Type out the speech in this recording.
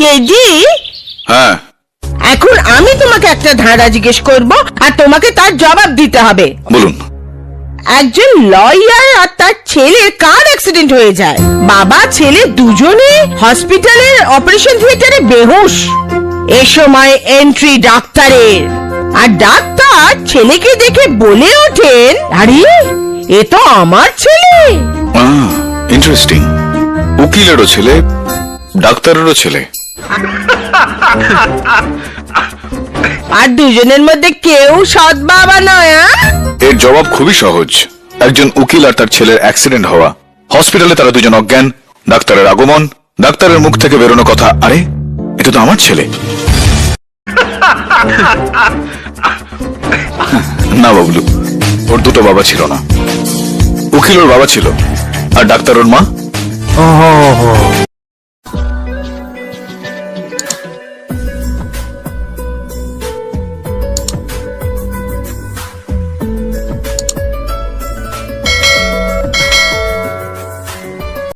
KG? হ্যাঁ। এখন আমি তোমাকে একটা ধাঁধা জিজ্ঞেস করব আর তোমাকে তার জবাব দিতে হবে। বলুন। একজন লয়ার আর তার ছেলের কার অ্যাক্সিডেন্ট হয়ে যায়? বাবা ছেলে দুজনে হসপিটালের অপারেশন থিয়েটারে বেহুশ। এ সময় এন্ট্রি ডাক্তারের। আর ডাক্তার ছেলেকে দেখে বলে ওঠেন আরে এ তো আমার ছেলে। ইন্টারেস্টিং উকিলেরও ছেলে ডাক্তারেরও ছেলে। আর দুজনের মধ্যে কেউ সৎ বাবা নয় এর জবাব খুবই সহজ। একজন উকিল আর তার ছেলের অ্যাক্সিডেন্ট হওয়া। হসপিটালে তারা দুজন অজ্ঞান ডাক্তারের আগমন ডাক্তারের মুখ থেকে বেরোনো কথা। আরে এটা তো আমার ছেলে। না বাবলু ওর দুটো বাবা ছিল না। উকিল ওর বাবা ছিল আর ডাক্তার ওর মা।